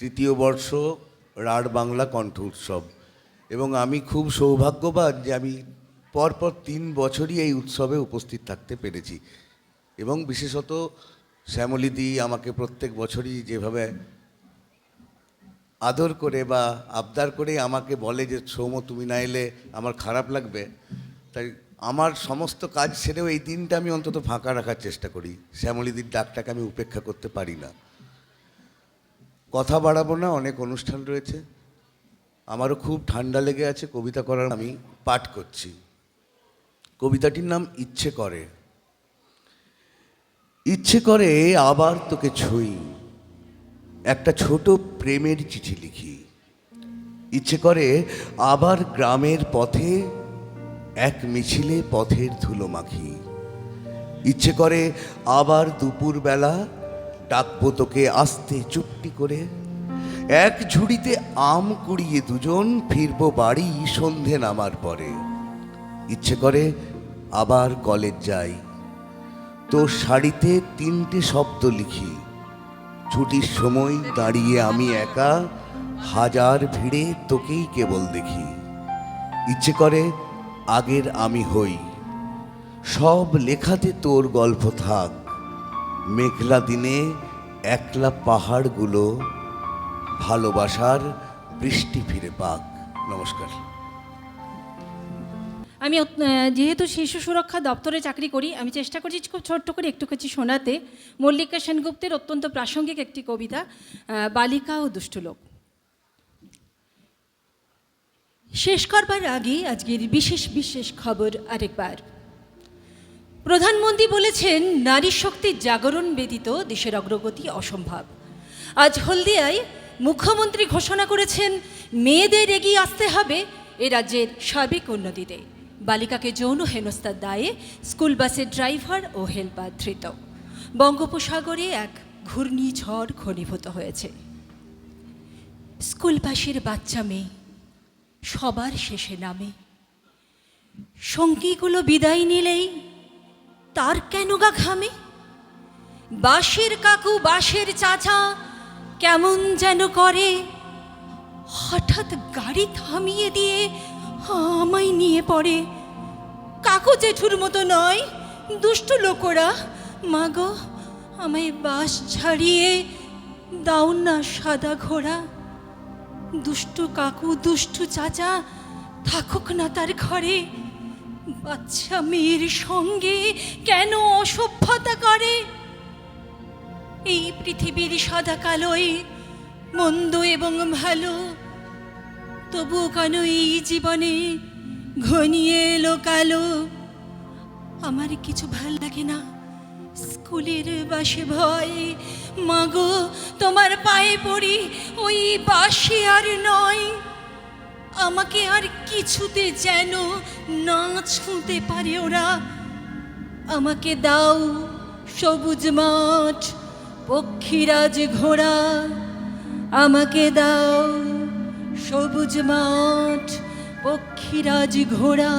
তৃতীয় বর্ষ রাঢ় বাংলা কণ্ঠ উৎসব। এবং আমি খুব সৌভাগ্যবান যে আমি পরপর তিন বছরই এই উৎসবে উপস্থিত থাকতে পেরেছি। এবং বিশেষত শ্যামলিদি আমাকে প্রত্যেক বছরই যেভাবে আদর করে বা আবদার করে আমাকে বলে যে সৌম তুমি না এলে আমার খারাপ লাগবে। তাই আমার সমস্ত কাজ ছেড়েও এই দিনটা আমি অন্তত ফাঁকা রাখার চেষ্টা করি। শ্যামলিদির ডাকটাকে আমি উপেক্ষা করতে পারি না। কথা বাড়াবো না, অনেক অনুষ্ঠান রয়েছে। আমারও খুব ঠান্ডা লেগে আছে, কবিতা করার আমি পাঠ করছি। কবিতাটির নাম ইচ্ছে করে। ইচ্ছে করে আবার তোকে ছুঁই। একটা ছোট প্রেমের চিঠি লিখি। ইচ্ছে করে আবার গ্রামের পথে এক মিছিলে পথের ধুলো মাখি। ইচ্ছে করে আবার দুপুরবেলা ডাকবো তোকে আস্তে চুপটি করে। এক ঝুড়িতে আম কুড়িয়ে দুজন ফিরবো বাড়ি সন্ধে নামার পরে। ইচ্ছে করে আবার কলেজ যাই। তোর শাড়িতে তিনটে শব্দ লিখি। ছুটির সময় দাঁড়িয়ে আমি একা হাজার ভিড়ে তোকেই কেবল দেখি। ইচ্ছে করে আগের আমি হই। সব লেখাতে তোর গল্প থাক। মেঘলা দিনে একলা পাহাড়গুলো ভালোবাসার বৃষ্টি ফিরে পাক। নমস্কার। আমি যেহেতু শিশু সুরক্ষা দপ্তরে চাকরি করি, আমি চেষ্টা করছি খুব ছোট্ট করে একটু কিছু শোনাতে। মল্লিকা সেনগুপ্তের অত্যন্ত প্রাসঙ্গিক একটি কবিতা বালিকা ও দুষ্টলোক শেষ করবার আগে আজকের বিশেষ বিশেষ খবর আরেকবার। প্রধানমন্ত্রী বলেছেন, নারী শক্তির জাগরণ ব্যতীত দেশের অগ্রগতি অসম্ভব। আজ হলদিয়ায় মুখ্যমন্ত্রী ঘোষণা করেছেন, মেয়েদের এগিয়ে আসতে হবে এ রাজ্যের সার্বিক উন্নতিতে। বালিকাকে যৌন হেনস্থার দায়ে স্কুল বাসের ড্রাইভার ও হেল্পার ধৃত। বঙ্গোপসাগরে এক ঘূর্ণিঝড় ঘনীভূত হয়েছে। স্কুলবাসীর বাচ্চা মেয়ে সবার শেষে নামে। সঙ্গীগুলো বিদায় নিলেই তার কেন গা ঘামে? বাঁশের কাকু, বাঁশের চাচা কেমন যেন করে? হঠাৎ গাড়ি থামিয়ে দিয়ে আমায় নিয়ে পড়ে। কাকু জেঠুর মতো নয়, দুষ্টু লোকরা। মাগো, আমায় বাস ছাড়িয়ে দাও না সাদা ঘোড়া। দুষ্টু কাকু, দুষ্টু চাচা, থাকুক না তার ঘরে। বাচ্চা মেয়ের সঙ্গে কেন অসভ্যতা করে? এই পৃথিবীর সাদা কালোয় মন্দ এবং ভালো তবু কেন এই জীবনে ঘনিয়ে এলো কালো? আমার কিছু ভালো লাগে না স্কুলের বাসে ভয়। মাগো, তোমার পায়ে পড়ি ওই বাসে আর নয়। আমাকে আর কিছুতে যেন না ছুঁতে পারে ওরা। আমাকে দাও সবুজ মাঠ, পক্ষীরাজ ঘোড়া। আমাকে দাও সবুজ মাঠ, পক্ষীরাজ ঘোড়া।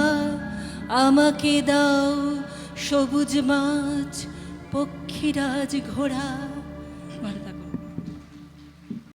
আমাকে দাও সবুজ মাছ পক্ষীরাজ ঘোড়া।